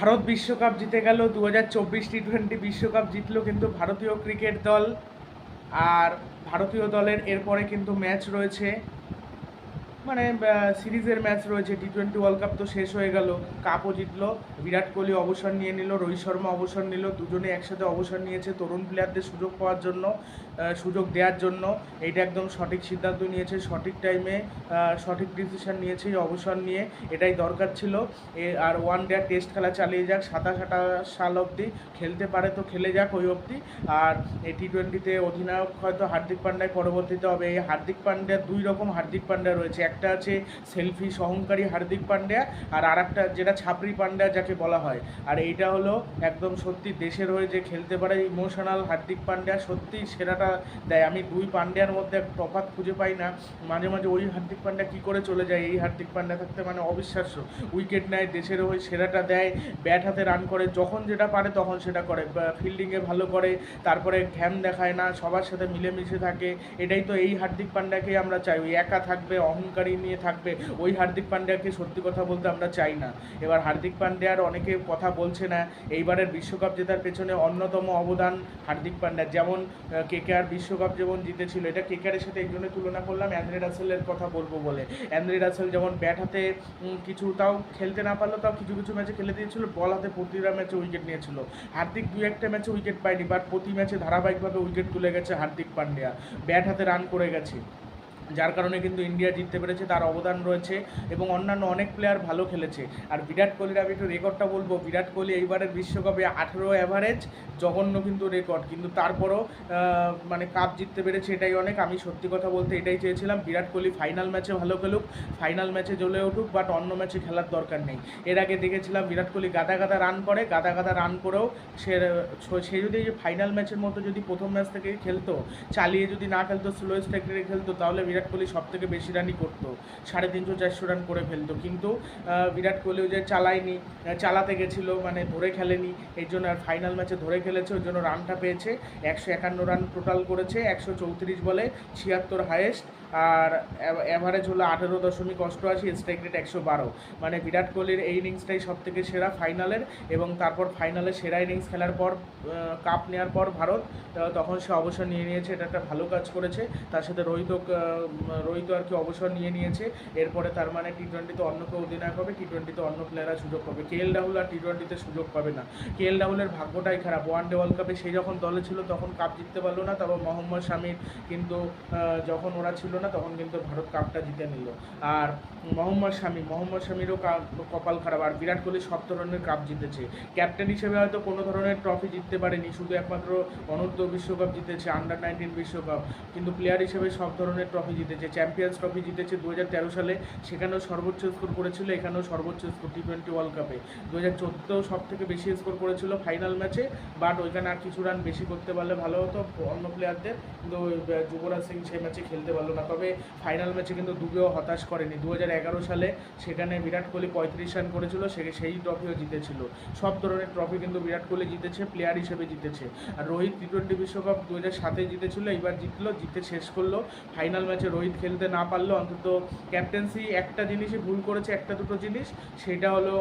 ভারত বিশ্বকাপ জিতে গেল দু হাজার চব্বিশ টি টোয়েন্টি বিশ্বকাপ জিতলো কিন্তু ভারতীয় ক্রিকেট দল। আর ভারতীয় দলের এরপরে কিন্তু ম্যাচ রয়েছে। মানে সিরিজের ম্যাচ রয়েছে টি টোয়েন্টি ওয়ার্ল্ড কাপ তো শেষ হয়ে গেল, কাপও জিতলো, বিরাট কোহলি অবসর নিয়ে নিল, রোহিত শর্মা অবসর নিল, দুজনে একসাথে অবসর নিয়েছে তরুণ প্লেয়ারদের সুযোগ পাওয়ার জন্য সুযোগ দেওয়ার জন্য। এটা একদম সঠিক সিদ্ধান্ত নিয়েছে, সঠিক টাইমে সঠিক ডিসিশন নিয়েছে অবসর নিয়ে, এটাই দরকার ছিল। আর ওয়ান ডে টেস্ট খেলা চালিয়ে যাক, সাতাশ আঠাশ সাল অবধি, খেলতে পারে তো খেলে যাক ওই অবধি। আর এই টি টোয়েন্টিতে অধিনায়ক হয়তো হার্দিক পান্ডায় পরবর্তীতে হবে। এই হার্দিক পান্ড্যা দুই রকম হার্দিক পান্ড্যা রয়েছে একটা আছে সেলফি সহংকারী হার্দিক পান্ড্যা আর আরেকটা যেটা ছাপরি পান্ড্যা যাকে বলা হয়। আর এইটা হলো একদম সত্যি দেশের হয়ে যে খেলতে পারে ইমোশনাল হার্দিক পান্ড্যা সত্যি সেরাটা দেয়। আমি দুই পান্ড্যার মধ্যে এক তফাৎ খুঁজে পাই না। মাঝে মাঝে ওই হার্দিক পান্ড্যা কী করে চলে যায়, এই হার্দিক পান্ড্যা থাকতে মানে অবিশ্বাস্য। উইকেট নেয়, দেশের হয়ে সেরাটা দেয়, ব্যাট হাতে রান করে, যখন যেটা পারে তখন সেটা করে। ফিল্ডিংয়ে ভালো করে, তারপরে ঘ্যাম দেখায় না, সবার সাথে মিলেমিশে থাকে। এটাই তো এই হার্দিক পান্ড্যাকেই আমরা চাই। ওই একা থাকবে, অহংকারী নিয়ে থাকবে। ওই হার্দিক পান্ড্যাকে সত্যি কথা বলতে আমরা চাই না। এবার হার্দিক পান্ড্যার অনেকে কথা বলছে না। এইবারের বিশ্বকাপ জেতার পেছনে অন্যতম অবদান হার্দিক পান্ড্যার। যেমন কেকেআর বিশ্বকাপ যেমন জিতেছিল, এটা কেকেআরের সাথে এই তুলনা করলাম, অ্যান্দ্রে রাসেলের কথা বলব বলে। অ্যান্দ্রে রাসেল যেমন ব্যাট হাতে কিছু তাও খেলতে না পারলেও তাও কিছু কিছু ম্যাচে খেলে দিয়েছিল, বল হাতে প্রতিটা ম্যাচে উইকেট নিয়েছিল। হার্দিক দু একটা ম্যাচে উইকেট পায়নি, বাট প্রতি ম্যাচে ধারাবাহিকভাবে উইকেট তুলে গেছে হার্দিক পান্ডিয়া। ব্যাট হাতে রান করে গেছে। যার কারণে কিন্তু ইন্ডিয়া জিততে পেরেছে, তার অবদান রয়েছে এবং অন্যান্য অনেক প্লেয়ার ভালো খেলেছে। আর বিরাট কোহলির আমি একটু রেকর্ডটা বলব। বিরাট কোহলি এইবারের বিশ্বকাপে আঠেরো অ্যাভারেজ জঘন্য কিন্তু রেকর্ড কিন্তু তারপরও মানে কাপ জিততে পেরেছে এটাই অনেক। আমি সত্যি কথা বলতে এটাই চেয়েছিলাম। বিরাট কোহলি ফাইনাল ম্যাচে ভালো খেলুক ফাইনাল ম্যাচে জ্বলে উঠুক বাট অন্য ম্যাচে খেলার দরকার নেই। এর আগে দেখেছিলাম বিরাট কোহলি গাদা গাদা রান করে, গাদা গাদা রান করেও সে সে যদি ফাইনাল ম্যাচের মতো যদি প্রথম ম্যাচ থেকে খেলতো, চালিয়ে যদি না খেলতো স্লো স্ট্রাইকে খেলতো, তাহলে বিরাট কোহলি সব থেকে বেশি রানই করতো। সাড়ে তিনশো, চারশো রান করে ফেলতো। কিন্তু বিরাট কোহলি যে চালায়নি চালাতে গেছিল মানে ধরে খেলেনি, এর জন্য আর ফাইনাল ম্যাচে ধরে খেলেছে ওই জন্য রানটা পেয়েছে। একশো একান্ন রান টোটাল করেছে, একশো চৌত্রিশ বলে ছিয়াত্তর হায়েস্ট আর অ্যাভারেজ হলো আঠেরো দশমিক অষ্টআশি স্ট্রাইক রেট একশো বারো। মানে বিরাট কোহলির এই ইনিংসটাই সব থেকে সেরা ফাইনালের এবং তারপর ফাইনালে সেরা ইনিংস খেলার পর কাপ নেওয়ার পর ভারত তখন সে অবসর নিয়ে নিয়েছে, এটা একটা ভালো কাজ করেছে। তার সাথে রোহিত রোহিত আর কি অবসর নিয়ে নিয়েছে। এরপরে তার মানে টি টোয়েন্টিতে অন্য কেউ অধিনায়ক হবে টি টোয়েন্টিতে অন্য প্লেয়াররা সুযোগ পাবে। কে এল রাহুল আর টি টোয়েন্টিতে সুযোগ পাবে না। কে এল রাহুলের ভাগ্যটাই খারাপ। ওয়ান ডে ওয়ার্ল্ড কাপে সেই যখন দলে ছিল, তখন কাপ জিততে পারল না। তারপর মোহাম্মদ শামির কিন্তু যখন ওরা ছিল না, তখন কিন্তু ভারত কাপটা জিতে নিল। আর মোহাম্মদ শামি, মোহাম্মদ শামিরও কাপ কপাল খারাপ। আর বিরাট কোহলি সব ধরনের কাপ জিতেছে। ক্যাপ্টেন হিসেবে হয়তো কোনো ধরনের ট্রফি জিততে পারেনি, শুধু একমাত্র অনূর্ধ্ব বিশ্বকাপ জিতেছে আন্ডার নাইনটিন বিশ্বকাপ। কিন্তু প্লেয়ার হিসেবে সব ধরনের ট্রফি জিতেছে। চ্যাম্পিয়ন্স ট্রফি জিতেছে দু হাজার তেরো সালে। সেখানেও সর্বোচ্চ স্কোর করেছিল, এখানেও সর্বোচ্চ স্কোর টি টোয়েন্টি ওয়ার্ল্ড কাপে দু হাজার চোদ্দোও সব থেকে বেশি স্কোর করেছিল ফাইনাল ম্যাচে বাট ওইখানে আর কিছু রান বেশি করতে পারলে ভালো হতো। অন্য প্লেয়ারদের কিন্তু যুবরাজ সিং সেই ম্যাচে খেলতে পারল না। তবে ফাইনাল ম্যাচে কিন্তু দুবেও হতাশ করেনি। দু হাজার এগারো সালে সেখানে বিরাট কোহলি পঁয়ত্রিশ রান করেছিল, সে সেই ট্রফিও জিতেছিল। সব ধরনের ট্রফি কিন্তু বিরাট কোহলি জিতেছে প্লেয়ার হিসেবে জিতেছে। আর রোহিত টি টোয়েন্টি বিশ্বকাপ দু হাজার সাতে জিতেছিল, এইবার জিতলো, জিতে শেষ করল। ফাইনাল ম্যাচে রোহিত খেলতে না পারল অন্তত ক্যাপ্টেন্সি একটা জিনিসই ভুল করেছে, একটা দুটো জিনিস। সেটা হলো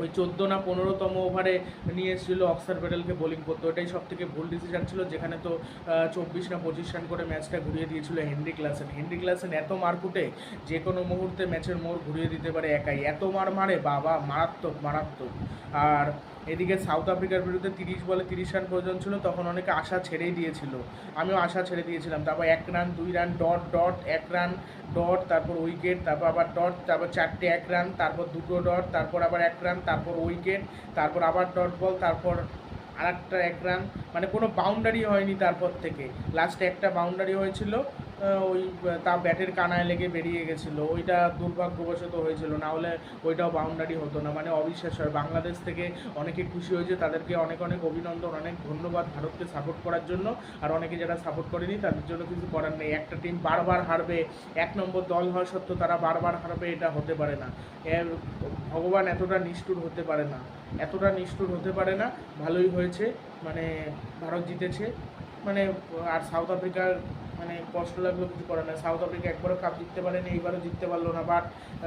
ওই চোদ্দ না পনেরোতম ওভারে নিয়ে এসেছিল অক্সার প্যাডেলকে বোলিং করতে। ওটাই সব থেকে ভুল ডিসিশন ছিল। যেখানে তো চব্বিশ না পঁচিশ রান করে ম্যাচটা ঘুরিয়ে দিয়েছিল হেনরি ক্লাসেন। হেনরি ক্লাসেন এত মারকুটে যে কোনো মুহূর্তে ম্যাচের মোড় ঘুরিয়ে দিতে পারে একাই। এত মার মারে, বাবা, মারাত্মক মারাত্মক। আর এদিকে সাউথ আফ্রিকার বিরুদ্ধে তিরিশ বলে তিরিশ রান প্রয়োজন ছিল, তখন অনেকে আশা ছেড়েই দিয়েছিল। আমিও আশা ছেড়ে দিয়েছিলাম। তারপর এক রান, দুই রান, ডট ডট, এক রান, ডট, তারপর উইকেট, তারপর আবার ডট, তারপর চারটে এক রান, তারপর দুটো ডট, তারপর আবার এক রান, তারপর উইকেট, তারপর আবার ডট বল, তারপর আরেকটা এক রান মানে কোনো বাউন্ডারি হয়নি তারপর থেকে। লাস্টে একটা বাউন্ডারি হয়েছিল ওই তা ব্যাটের কানায় লেগে বেরিয়ে গেছিল। ওইটা দুর্ভাগ্যবশত হয়েছিল, না হলে ওইটাও বাউন্ডারি হতো না। মানে অবিশ্বাস হয় বাংলাদেশ থেকে অনেকে খুশি হয়েছে, তাদেরকে অনেক অনেক অভিনন্দন, অনেক ধন্যবাদ ভারতকে সাপোর্ট করার জন্য। আর অনেকে যারা সাপোর্ট করেনি, তাদের জন্য কিছু করার নেই। একটা টিম বারবার হারবে, এক নম্বর দল হওয়া সত্ত্বেও তারা বারবার হারবে, এটা হতে পারে না। ভগবান এতটা নিষ্ঠুর হতে পারে না। এতটা নিষ্ঠুর হতে পারে না। ভালোই হয়েছে মানে ভারত জিতেছে। মানে আর সাউথ আফ্রিকার মানে কষ্ট লাগল কিছু করার নেই। সাউথ আফ্রিকা একবারও কাপ জিততে পারেনি, এইবারও জিততে পারল না বাট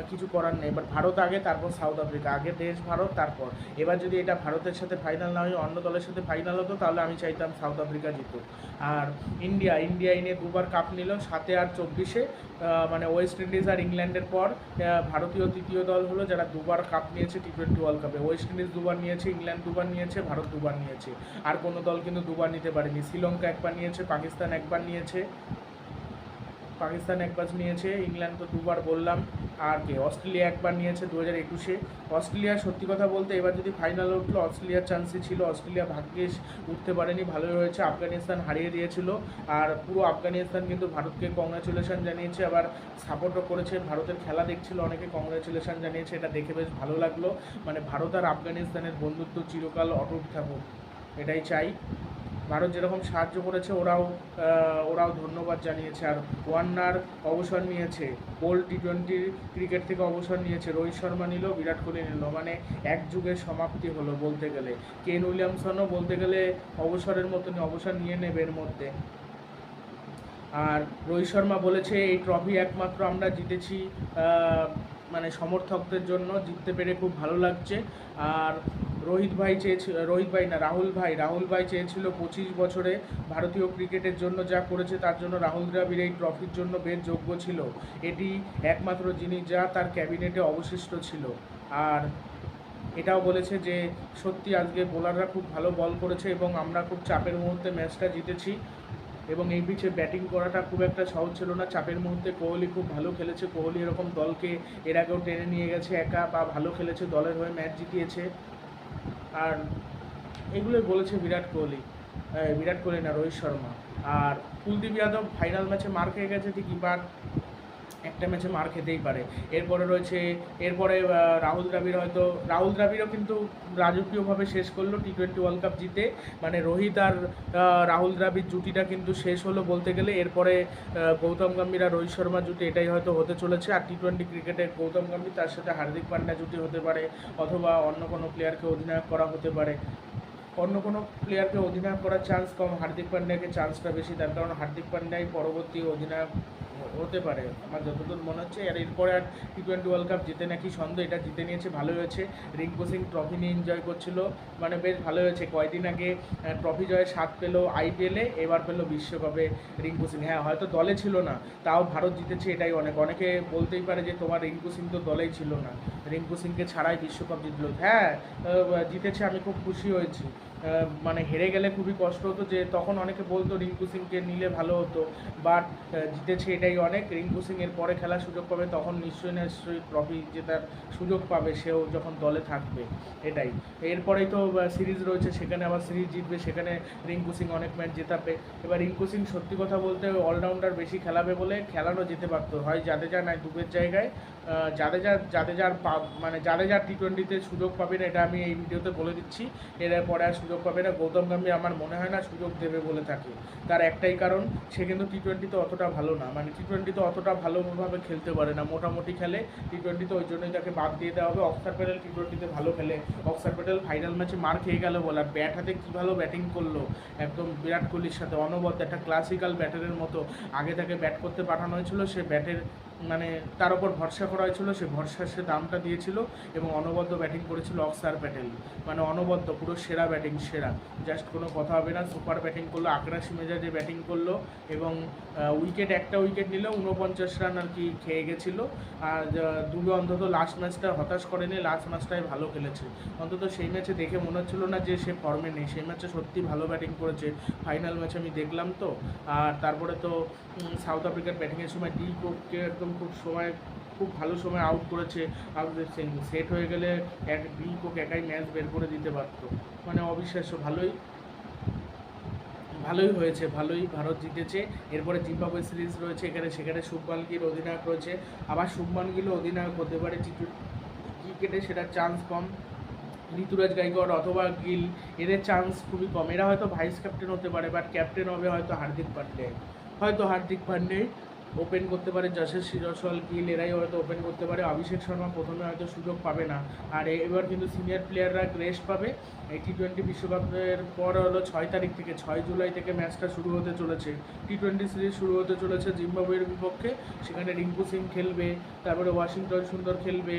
কিছু করার নেই। বাট ভারত আগে, তারপর সাউথ আফ্রিকা আগে দেশ, ভারত, তারপর। এবার যদি এটা ভারতের সাথে ফাইনাল না হয়ে, অন্য দলের সাথে ফাইনাল হতো, তাহলে আমি চাইতাম সাউথ আফ্রিকা জিতুক। আর ইন্ডিয়া ইন্ডিয়া এনে দুবার কাপ নিল, সাতে আর চব্বিশে। মানে ওয়েস্ট ইন্ডিজ আর ইংল্যান্ডের পর ভারতীয় তৃতীয় দল হলো যারা দুবার কাপ নিয়েছে টি টোয়েন্টি ওয়ার্ল্ড কাপে ওয়েস্ট ইন্ডিজ দুবার নিয়েছে ইংল্যান্ড দুবার নিয়েছে, ভারত দুবার নিয়েছে। আর কোনো দল কিন্তু দুবার নিতে পারেনি। শ্রীলঙ্কা একবার নিয়েছে পাকিস্তান একবার নিয়েছে। পাকিস্তান একবার নিয়েছে, ইংল্যান্ড তো দুবার বললাম, আর কে? অস্ট্রেলিয়া একবার নিয়েছে দু হাজার একুশে। অস্ট্রেলিয়া সত্যি কথা বলতে এবার যদি ফাইনাল উঠল, অস্ট্রেলিয়ার চান্সই ছিল, অস্ট্রেলিয়া ভাগ্যিস উঠতে পারেনি, ভালোই হয়েছে, আফগানিস্তান হারিয়ে দিয়েছিল, আর পুরো আফগানিস্তান কিন্তু ভারতকে কংগ্রাচুলেশন জানিয়েছে, আবার সাপোর্টও করেছে, ভারতের খেলা দেখছিল অনেকে কংগ্রাচুলেশন জানিয়েছে, এটা দেখে বেশ ভালো লাগল মানে ভারত আর আফগানিস্তানের বন্ধুত্ব চিরকাল অটুট থাকুক, এটাই চাই। ভারত যেরকম সাহায্য করেছে, ওরাও ওরাও ধন্যবাদ জানিয়েছে। আর ওয়ার্নার অবসর নিয়েছে ওল্ড টি টোয়েন্টি ক্রিকেট থেকে অবসর নিয়েছে। রোহিত শর্মা নিল, বিরাট কোহলি নিল। মানে এক যুগের সমাপ্তি হলো বলতে গেলে। কেন উইলিয়ামসনও বলতে গেলে অবসরের মতনই অবসর নিয়ে নেবে এর মধ্যে। আর রোহিত শর্মা বলেছে, এই ট্রফি একমাত্র আমরা জিতেছি মানে সমর্থকদের জন্য। জিততে পেরে খুব ভালো লাগছে। আর রোহিত ভাই চেয়েছিল, রোহিত ভাই না, রাহুল ভাই রাহুল ভাই চেয়েছিল পঁচিশ বছরে ভারতীয় ক্রিকেটের জন্য যা করেছে তার জন্য রাহুল দ্রাবিড় এই ট্রফির জন্য বেশ যোগ্য ছিল। এটি একমাত্র জিনিস যা তার ক্যাবিনেটে অবশিষ্ট ছিল। আর এটাও বলেছে যে, সত্যি আজকে বোলাররা খুব ভালো বল করেছে এবং আমরা খুব চাপের মুহূর্তে ম্যাচটা জিতেছি এবং এই পিচে ব্যাটিং করাটা খুব একটা সহজ ছিল না। চাপের মুহূর্তে কোহলি খুব ভালো খেলেছে। কোহলি এরকম দলকে এর আগেও টেনে নিয়ে গেছে একা বা ভালো খেলেছে, দলের হয়ে ম্যাচ জিতিয়েছে। আর এগুলোই বলেছে বিরাট কোহলি। বিরাট কোহলি না, রোহিত শর্মা। আর কুলদীপ যাদব ফাইনাল ম্যাচে মার খেয়ে গেছে ঠিকই বাট একটা ম্যাচে মার খেতেই পারে। এরপরে রয়েছে, এরপরে রাহুল দ্রাবিড় হয়তো, রাহুল দ্রাবিড়ও কিন্তু রাজকীয়ভাবে শেষ করল টি টোয়েন্টি ওয়ার্ল্ড কাপ জিতে। মানে রোহিত আর রাহুল দ্রাবিড় জুটিটা কিন্তু শেষ হলো বলতে গেলে। এরপরে গৌতম গম্ভীর আর রোহিত শর্মা জুটি, এটাই হয়তো হতে চলেছে। আর টি টোয়েন্টি ক্রিকেটে গৌতম গম্ভীর তার সাথে হার্দিক পান্ডা জুটি হতে পারে, অথবা অন্য কোনো প্লেয়ারকে অধিনায়ক করা হতে পারে। অন্য কোনো প্লেয়ারকে অধিনায়ক করার চান্স কম, হার্দিক পান্ডাকে চান্সটা বেশি, তার কারণ হার্দিক পান্ডাই পরবর্তী অধিনায়ক হতে পারে। আমার যতদূর মনে হচ্ছে, আর এরপরে আর টি টোয়েন্টি ওয়ার্ল্ড কাপ জিতে নাকি সন্দেহ, এটা জিতে নিয়েছে, ভালো হয়েছে। রিঙ্কু সিং ট্রফি নিয়ে এনজয় করছিল মানে বেশ ভালো হয়েছে। কয়েকদিন আগে ট্রফি জয়ের স্বাদ পেল আইপিএলে এবার পেল বিশ্বকাপে রিঙ্কু সিং হ্যাঁ হয়তো দলে ছিল না, তাও ভারত জিতেছে এটাই অনেক। অনেকে বলতেই পারে যে তোমার রিঙ্কু সিং তো দলেই ছিল না। রিঙ্কু সিংকে ছাড়াই বিশ্বকাপ জিতলো। হ্যাঁ জিতেছে, আমি খুব খুশি হয়েছি। মানে হেরে গেলে খুবই কষ্ট হতো যে তখন অনেকে বলতো রিঙ্কু সিংকে নিলে ভালো হতো, বাট জিতেছে এটাই অনেক। রিঙ্কু সিং এর পরে খেলার সুযোগ পাবে, তখন নিশ্চয়ই নিশ্চয়ই ট্রফি জেতার সুযোগ পাবে, সেও যখন দলে থাকবে, এটাই। এরপরেই তো সিরিজ রয়েছে, সেখানে আবার সিরিজ জিতবে, সেখানে রিঙ্কু সিং অনেক ম্যাচ জেতাবে। এবার রিঙ্কু সিং সত্যি কথা বলতে অলরাউন্ডার বেশি খেলাবে বলে খেলানো যেতে পারতো হয়। যাদের জাদেজা নাই, দুবের জায়গায় জাদেজা জাদেজার মানে জাদেজা টি টোয়েন্টিতে সুযোগ পাবে না, এটা আমি এই ভিডিওতে বলে দিচ্ছি। এর পরে আর সুযোগ পাবে না। গৌতম গম্ভীর আমার মনে হয় না সুযোগ দেবে বলে থাকে। তার একটাই কারণ, সে কিন্তু টি টোয়েন্টিতে অতটা ভালো না। মানে টি টোয়েন্টিতে অতটা ভালোভাবে খেলতে পারে না। মোটামুটি খেলে টি টোয়েন্টিতে ওই জন্যই তাকে বাদ দিয়ে দেওয়া হবে। অক্সার প্যাটেল টি টোয়েন্টিতে ভালো খেলে। অক্সার প্যাটেল ফাইনাল ম্যাচে মার খেয়ে গেল বলে আর ব্যাট হাতে কী ভালো ব্যাটিং করল? একদম বিরাট কোহলির সাথে। অনবদ্য একটা ক্লাসিক্যাল ব্যাটারের মতো আগে তাকে ব্যাট করতে পাঠানো হয়েছিল। সে ব্যাটের মানে তার উপর ভরসা করা হয়েছিল, সে ভরসা, সে দামটা দিয়েছিল এবং অনবদ্য ব্যাটিং করেছিল অক্সার প্যাটেল মানে অনবদ্য, পুরো সেরা ব্যাটিং সেরা। জাস্ট কোনো কথা হবে না সুপার ব্যাটিং করল, আগ্রাসী মেজাজে ব্যাটিং করল এবং উইকেট একটা উইকেট নিল উনপঞ্চাশ রান আর কি খেয়ে গেছিল। আর দুবে অন্তত লাস্ট ম্যাচটা হতাশ করেনি লাস্ট ম্যাচটাই ভালো খেলেছে। অন্তত সেই ম্যাচে দেখে মনে হচ্ছিল না যে সে ফর্মে নেই। সেই ম্যাচে সত্যি ভালো ব্যাটিং করেছে। ফাইনাল ম্যাচ আমি দেখলাম তো। আর তারপরে তো সাউথ আফ্রিকার ব্যাটিংয়ের সময় ডি কোককে একদম খুব সময়, খুব ভালো সময় আউট করেছে আউটদের সেট হয়ে গেলে এক ডি কোক একাই ম্যাচ বের করে দিতে পারতো। মানে অবিশ্বাস্য, ভালোই ভালোই হয়েছে, ভালোই ভারত জিতেছে। এরপরে জিম্বাবুয়ে সিরিজ রয়েছে, এখানে, সেখানে শুভমান গিল অধিনায়ক রয়েছে। আবার শুভমান গিল অধিনায়ক হতে পারে ক্রিকেটে সেটার চান্স কম। ঋতুরাজ গাইকোয়াড় অথবা গিল, এদের চান্স খুবই কম। এরা হয়তো ভাইস ক্যাপ্টেন হতে পারে বাট ক্যাপ্টেন হবে হয়তো হার্দিক পান্ডে। হয়তো হার্দিক পান্ডে। ওপেন করতে পারে যশস্বী জয়সওয়াল গিল এরাই হয়তো ওপেন করতে পারে। অভিষেক শর্মা প্রথমে হয়তো সুযোগ পাবে না। আর এবার কিন্তু সিনিয়র প্লেয়াররা রেস্ট পাবে। এই টি টোয়েন্টি বিশ্বকাপের পর হলো ছয় তারিখ থেকে, ছয় জুলাই থেকে ম্যাচটা শুরু হতে চলেছে। টি টোয়েন্টি সিরিজ শুরু হতে চলেছে জিম্বাবুয়ের বিপক্ষে। সেখানে রিঙ্কু সিং খেলবে, তারপরে ওয়াশিংটন সুন্দর খেলবে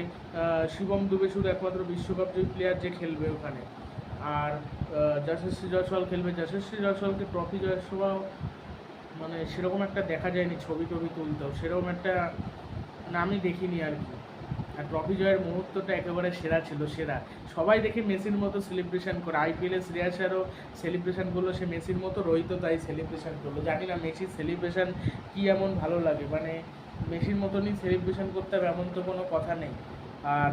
শিবম দুবে শুধু একমাত্র বিশ্বকাপ জয়ী প্লেয়ার যে খেলবে ওখানে। আর যশস্বী জয়সওয়াল খেলবে। যশস্বী জয়সওয়ালকে ট্রফি জয়ের সময় মানে সেরকম একটা দেখা যায়নি, ছবি টবি তুলতেও। সেরকম একটা না আমি দেখিনি আর কি। আর ট্রফি জয়ের মুহূর্তটা একেবারে সেরা ছিল, সেরা। সবাই দেখে মেসির মতো সেলিব্রেশন করে। আইপিএলে শ্রেয়াসারও সেলিব্রেশন করল, সে মেসির মতো রোহিত তাই সেলিব্রেশন করল। জানি না মেসির সেলিব্রেশন কী এমন ভালো লাগে। মানে মেসির মতনই সেলিব্রেশন করতে হবে এমন তো কোনো কথা নেই। আর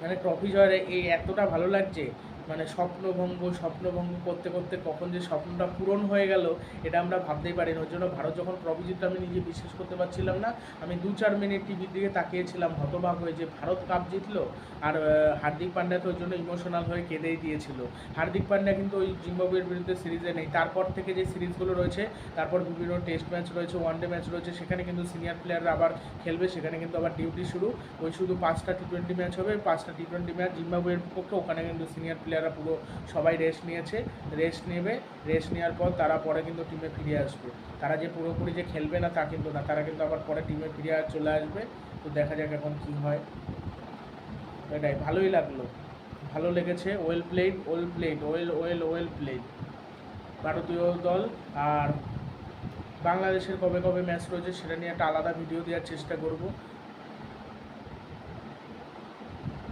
মানে ট্রফি জয়ের এই এতটা ভালো লাগছে মানে স্বপ্নভঙ্গ স্বপ্নভঙ্গ করতে করতে কখন যে স্বপ্নটা পূরণ হয়ে গেল, এটা আমরা ভাবতেই পারি না ওই জন্য ভারত যখন ট্রফি আমি নিজে বিশ্বাস করতে পারছিলাম না, আমি দু চার মিনিট টিভির দিকে তাকিয়েছিলাম, হতবাক হয়ে যে ভারত কাপ জিতলো আর হার্দিক পান্ড্যা তো ওই জন্য ইমোশনাল হয়ে কেঁদেই দিয়েছিল। হার্দিক পান্ড্যা কিন্তু ওই জিম্বাবুয়ের বিরুদ্ধে সিরিজে নেই। তারপর থেকে যে সিরিজগুলো রয়েছে, তারপর বিভিন্ন টেস্ট ম্যাচ রয়েছে ওয়ানডে ম্যাচ রয়েছে, সেখানে কিন্তু সিনিয়র প্লেয়াররা আবার খেলবে, সেখানে কিন্তু আবার ডিউটি শুরু। ওই শুধু পাঁচটা টি টোয়েন্টি ম্যাচ হবে, পাঁচটা টি টোয়েন্টি ম্যাচ জিম্বাবুয়ের পক্ষে, ওখানে কিন্তু সিনিয়র প্লেয়াররা পুরো সবাই রেস্ট নিয়েছে রেস্ট নেবে রেস্ট নেওয়ার পর তারা পরে কিন্তু টিমে ফিরে আসবে। তারা যে পুরোপুরি যে খেলবে না তা কিন্তু না, তারা কিন্তু আবার পরে টিমে ফিরে চলে আসবে। তো দেখা যাক এখন কী হয়। এটাই, ভালোই লাগল। ভালো লেগেছে well played well played well well well played ভারতীয় দল আর বাংলাদেশের কবে কবে ম্যাচ রয়েছে সেটা নিয়ে একটা আলাদা ভিডিও দেওয়ার চেষ্টা করব।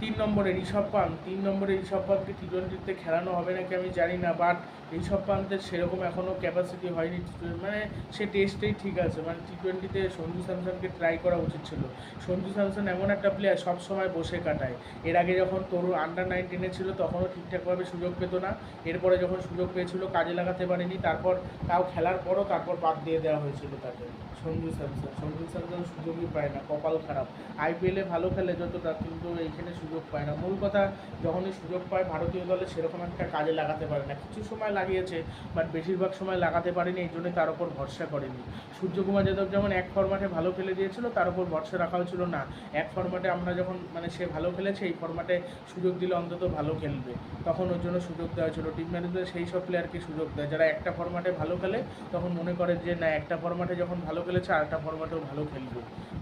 তিন নম্বরে ঋষভ পান্ত। তিন নম্বরে ঋষভ পান্তকে টি টোয়েন্টিতে খেলানো হবে নাকি আমি জানি না বাট ঋষভ পান্তের সেরকম এখনও ক্যাপাসিটি হয়নি T20 মানে সে টেস্টেই ঠিক আছে মানে টি টোয়েন্টিতে সঞ্জু স্যামসনকে ট্রাই করা উচিত ছিল। সঞ্জু স্যামসন এমন একটা প্লেয়ার সব সময় বসে কাটায়। এর আগে যখন তরুণ আন্ডার নাইনটিনে ছিল তখনও ঠিকঠাকভাবে সুযোগ পেতো না। এরপরে যখন সুযোগ পেয়েছিল কাজে লাগাতে পারেনি, তারপর তাও খেলার পরও তারপর বাদ দিয়ে দেওয়া হয়েছিল তাকে, সঞ্জু স্যামসন। সঞ্জু স্যামসন সুযোগই পায় না, কপাল খারাপ। আইপিএলে ভালো খেলে যতটা, কিন্তু এইখানে সুযোগ পায় না। মূল কথা, যখনই সুযোগ পায় ভারতীয় দলে সেরকম একটা কাজে লাগাতে পারে না। কিছু সময় লাগিয়েছে বাট বেশিরভাগ সময় লাগাতে পারেনি, এই জন্য তার উপর ভরসা করেনি। সূর্যকুমার যাদব যেমন এক ফরম্যাটে ভালো খেলে দিয়েছিল, তার উপর ভরসা রাখা হয়েছিল না। এক ফরম্যাটে আমরা যখন মানে সে ভালো খেলেছে, এই ফরম্যাটে সুযোগ দিলে অন্তত ভালো খেলবে। তখন ওর জন্য সুযোগ দেওয়া হয়েছিল। টিম ম্যানেজার সেই সব প্লেয়ারকে সুযোগ দেয়। যারা একটা ফরম্যাটে ভালো খেলে, তখন মনে করে যে, না, একটা ফরম্যাটে যখন ভালো খেলেছে আর একটা ফরম্যাটেও ভালো খেলবে।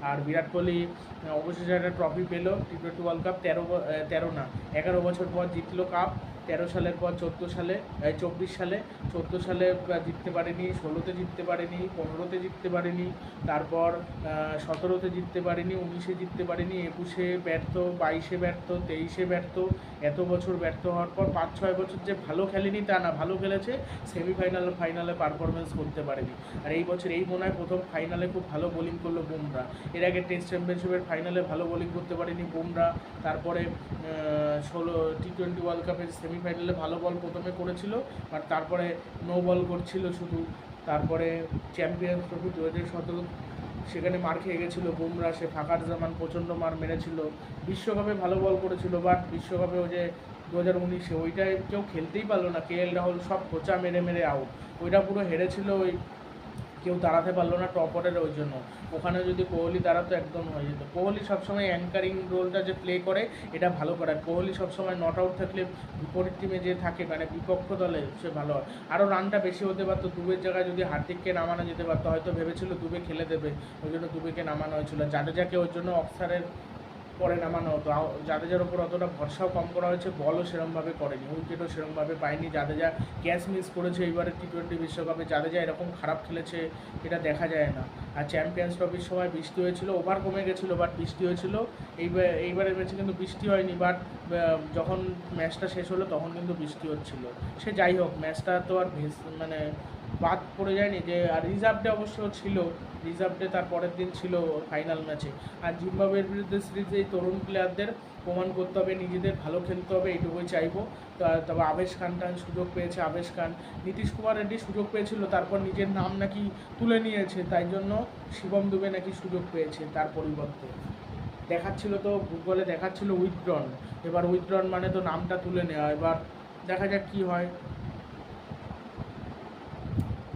আর বিরাট কোহলি, অবশেষে একটা ট্রফি পেল টি টোয়েন্টি ওয়ার্ল্ড কাপ তেরো আহ, তেরো না এগারো বছর পর জিতলো কাপ তেরো সালের পর চোদ্দ সালে চব্বিশ সালে, চোদ্দ সালে জিততে পারেনি, ষোলোতে জিততে পারেনি, পনেরোতে জিততে পারেনি, তারপর সতেরোতে জিততে পারেনি, উনিশে জিততে পারেনি, একুশে ব্যর্থ, বাইশে ব্যর্থ, তেইশে ব্যর্থ, এত বছর ব্যর্থ হওয়ার পর পাঁচ, ছয় বছর যে ভালো খেলেনি তা না, ভালো খেলেছে, সেমিফাইনাল, ফাইনালে পারফরমেন্স করতে পারেনি। আর এই বছর এই মনে হয় প্রথম ফাইনালে খুব ভালো বোলিং করল বুমরা। এর আগে টেস্ট চ্যাম্পিয়নশিপের ফাইনালে ভালো বোলিং করতে পারেনি বুমরা, তারপরে ষোলো টি টোয়েন্টি ওয়ার্ল্ড কাপের সেমিফাইনালে ভালো বল প্রথমে করেছিল আর তারপরে নো বল করছিল শুধু। তারপরে চ্যাম্পিয়ন্স ট্রফি দু হাজার সতেরো, সেখানে মার খেয়ে গেছিল বুমরা, সে ফাঁকার জামান প্রচণ্ড মার মেরেছিল। বিশ্বকাপে ভালো বল করেছিল বাট বিশ্বকাপে ওই যে দু হাজার উনিশে ওইটায় কেউ খেলতেই পারল না। কে এল রাহুল সব খোঁচা মেরে মেরে আউট ওইটা পুরো হেরেছিল ওই কেউ দাঁড়াতে পারল না টপ অর্ডারে ওই জন্য। ওখানে যদি কোহলি দাঁড়াতো একদম হয়ে যেত। কোহলি সবসময় অ্যাঙ্কারিং রোলটা যে প্লে করে, এটা ভালো করে। কোহলি সবসময় নট আউট থাকলে বিপরীত টিমে যে থাকে মানে বিপক্ষ দলে সে ভালো হয়। আরও রানটা বেশি হতে পারতো, দুবের জায়গায় যদি হার্দিককে নামানো যেতে পারতো, হয়তো ভেবেছিল দুবে খেলে দেবে। ওই জন্য দুবেকে নামানো হয়েছিল। জাদেজাকে ওই জন্য অক্সারের নামানো হতো আও- জাদেজার ওপর অতটা ভরসাও কম করা হয়েছে, বলও সেরমভাবে করেনি, উইকেটও সেরমভাবে পায়নি, জাদেজা ক্যাচ মিস করেছে এইবারে টি টোয়েন্টি বিশ্বকাপে, জাদেজা এরকম খারাপ খেলেছে এটা দেখা যায় না। আর চ্যাম্পিয়ন্স ট্রফির সময় বৃষ্টি হয়েছিল, ওভার কমে গেছিল বাট বৃষ্টি হয়েছিল, এইবার এইবারের ম্যাচে কিন্তু বৃষ্টি হয়নি বাট যখন ম্যাচটা শেষ হলো তখন কিন্তু বৃষ্টি হচ্ছিল। সে যাই হোক, ম্যাচটা তো আর মানে বাদ পড়ে যায়নি যে, আর রিজার্ভ ডে অবশ্য ছিল, রিজার্ভ ডে তার পরের দিন ছিল ফাইনাল ম্যাচে আর জিম্বাবুয়ের বিরুদ্ধে সিরিজে এই তরুণ প্লেয়ারদের প্রমাণ করতে হবে, নিজেদের ভালো খেলতে হবে, এইটুকুই চাইব। তবে আবেশ খান টান সুযোগ পেয়েছে, আবেশ খান। নীতিশ কুমার রেড্ডি সুযোগ পেয়েছিল, তারপর নিজের নাম নাকি তুলে নিয়েছে, তাই জন্য শিবম দুবে নাকি সুযোগ পেয়েছে তার পরিবর্তে। দেখাচ্ছিল তো গুগলে দেখাচ্ছিল উইথড্রন এবার উইথড্রন মানে তো নামটা তুলে নেওয়া। এবার দেখা যাক কী হয়।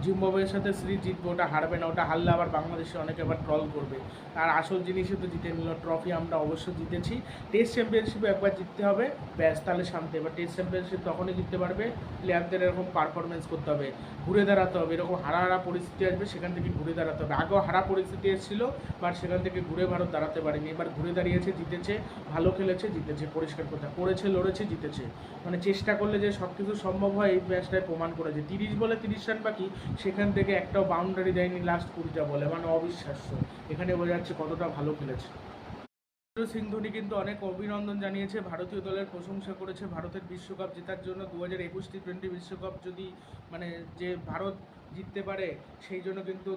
জিম্বাবুয়ের সাথে সিরিজ জিতবে, ওটা হারবে না, ওটা হারলে আবার বাংলাদেশে অনেকে আবার ট্রল করবে। আর আসল জিনিসই তো জিতে নিল ট্রফি আমরা অবশ্যই জিতেছি। টেস্ট চ্যাম্পিয়নশিপে একবার জিততে হবে, ব্যাস, তাহলে শান্তি। এবার টেস্ট চ্যাম্পিয়নশিপ তখনই জিততে পারবে প্লেয়ারদের এরকম পারফরমেন্স করতে হবে, ঘুরে দাঁড়াতে হবে, এরকম হারা হারা পরিস্থিতি আসবে, সেখান থেকে ঘুরে দাঁড়াতে হবে। আগেও হারা পরিস্থিতি এসেছিল বাট সেখান থেকে ঘুরে ভারত দাঁড়াতে পারেনি। এবার ঘুরে দাঁড়িয়েছে, জিতেছে, ভালো খেলেছে, জিতেছে, পরিষ্কার কথা। করেছে, লড়েছে, জিতেছে। মানে চেষ্টা করলে যে সব কিছু সম্ভব হয়, এই ম্যাচটায় প্রমাণ করেছে। তিরিশ বলে তিরিশ রান বাকি সেখান থেকে একটাও বাউন্ডারি দেয়নি লাস্ট কুড়িটা বলে মানে অবিশ্বাস্য। এখানে বোঝা যাচ্ছে কতটা ভালো খেলেছে। সিং ধোনি কিন্তু অনেক অভিনন্দন জানিয়েছে, ভারতীয় দলের প্রশংসা করেছে, ভারতের বিশ্বকাপ জেতার জন্য দু হাজার একুশ টি টোয়েন্টি বিশ্বকাপ যদি মানে যে ভারত জিততে পারে, সেই জন্য কিন্তু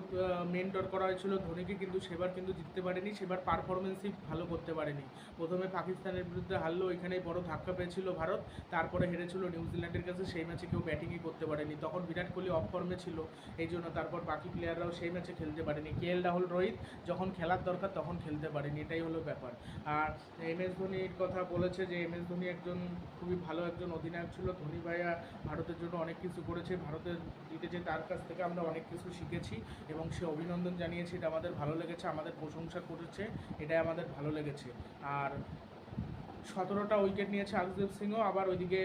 মেন্টর করা হয়েছিল ধোনিকে, কিন্তু সেবার কিন্তু জিততে পারেনি, সেবার পারফরমেন্সই ভালো করতে পারেনি। প্রথমে পাকিস্তানের বিরুদ্ধে হারলো এখানেই বড় ধাক্কা পেয়েছিল ভারত, তারপরে হেরেছিল নিউজিল্যান্ডের কাছে, সেই ম্যাচে কেউ ব্যাটিংই করতে পারেনি। তখন বিরাট কোহলি অফ ফর্মে ছিল, এই জন্য তারপর বাকি প্লেয়াররাও সেই ম্যাচে খেলতে পারেনি। কে এল রাহুল রোহিত যখন খেলার দরকার তখন খেলতে পারেনি, এটাই হলো ব্যাপার। আর এম এস ধোনির কথা বলেছে যে, এম এস ধোনি একজন খুবই ভালো একজন অধিনায়ক ছিল, ধোনি ভাইয়া ভারতের জন্য অনেক কিছু করেছে, ভারতের জিতেছে তার কাছ থেকে আমরা অনেক কিছু শিখেছি এবং সে অভিনন্দন জানিয়েছে, এটা আমাদের ভালো লেগেছে, আমাদের প্রশংসা করেছে, এটাই আমাদের ভালো লেগেছে। আর সতেরোটা উইকেট নিয়েছে আকদীপ সিংও, আবার ওইদিকে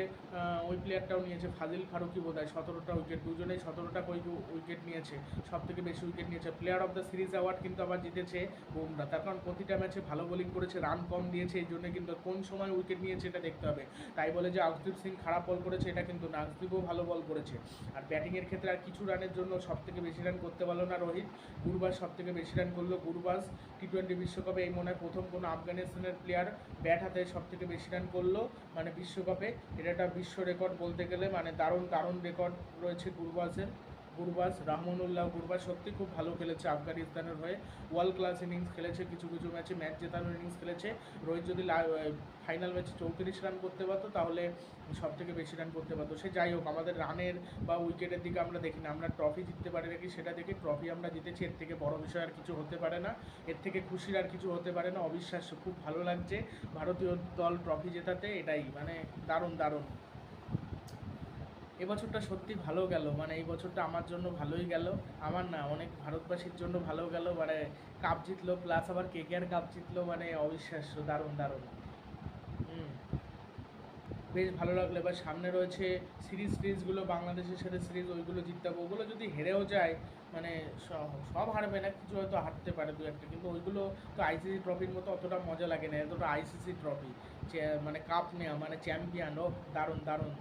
ওই প্লেয়ারটাও নিয়েছে ফাজিল ফারুকি বোধ হয় সতেরোটা উইকেট দুজনেই সতেরোটা কই উইকেট নিয়েছে। সব থেকে বেশি উইকেট নিয়েছে। Player of the series award কিন্তু আবার জিতেছে বুমরা। তার কারণ প্রতিটা ম্যাচে ভালো বোলিং করেছে রান কম দিয়েছে, এই জন্য কিন্তু কোন সময় উইকেট নিয়েছে এটা দেখতে হবে। তাই বলে যে আকদীপ সিং খারাপ বল করেছে, এটা কিন্তু না। আকদীপও ভালো বল করেছে। আর ব্যাটিংয়ের ক্ষেত্রে আর কিছু রানের জন্য সব থেকে বেশি রান করতে পারল না রোহিত। গুরবাজ সব থেকে বেশি রান করল। গুরবাজ টি টোয়েন্টি বিশ্বকাপে এই মনে হয় প্রথম কোনো আফগানিস্তানের প্লেয়ার ব্যাট হাতে সব থেকে বেশি রান করল মানে বিশ্বকাপে। এটা একটা বিশ্ব রেকর্ড বলতে গেলে মানে দারুণ দারুণ রেকর্ড রয়েছে গুরবাজের গুরবাজ, রাহমানুল্লাহ গুরবাজ সত্যি খুব ভালো খেলেছে আফগানিস্তানের হয়ে। ওয়ার্ল্ড ক্লাস ইনিংস খেলেছে, কিছু কিছু ম্যাচে ম্যাচ জেতানোর ইনিংস খেলেছে। রোহিত যদি ফাইনাল ম্যাচে চৌত্রিশ রান করতে পারতো, তাহলে সব থেকে বেশি রান করতে পারতো। সে যাই হোক, আমাদের রানের বা উইকেটের দিকে আমরা দেখি না, আমরা ট্রফি জিততে পারি নাকি সেটা দেখি ট্রফি আমরা জিতেছি, এর থেকে বড় বিষয় আর কিছু হতে পারে না। এর থেকে খুশির আর কিছু হতে পারে না, অবিশ্বাস্য, খুব ভালো লাগছে। ভারতীয় দল ট্রফি জেতাতে, এটাই মানে দারুণ দারুণ। এবছরটা সত্যি ভালো গেল। মানে এই বছরটা আমার জন্য ভালোই গেল। আমার না, অনেক ভারতবাসীর জন্য ভালো গেল। মানে কাপ জিতলো প্লাস আবার কে কেকেআর কাপ জিতলো মানে অবিশ্বাস্য, দারুণ দারুণ। হুম। বেশ ভালো লাগল। এবার সামনে রয়েছে সিরিজ সিরিজগুলো বাংলাদেশের সাথে সিরিজ ওইগুলো জিততে হবে। ওগুলো যদি হেরেও যায় মানে সব হারবে না, কিছু হয়তো হারতে পারে দু একটা। কিন্তু ওইগুলো তো আইসিসি ট্রফির মতো অতটা মজা লাগে না। এতটা আইসিসি ট্রফি মানে কাপ নেওয়া মানে চ্যাম্পিয়ন ও দারুণ দারুণ।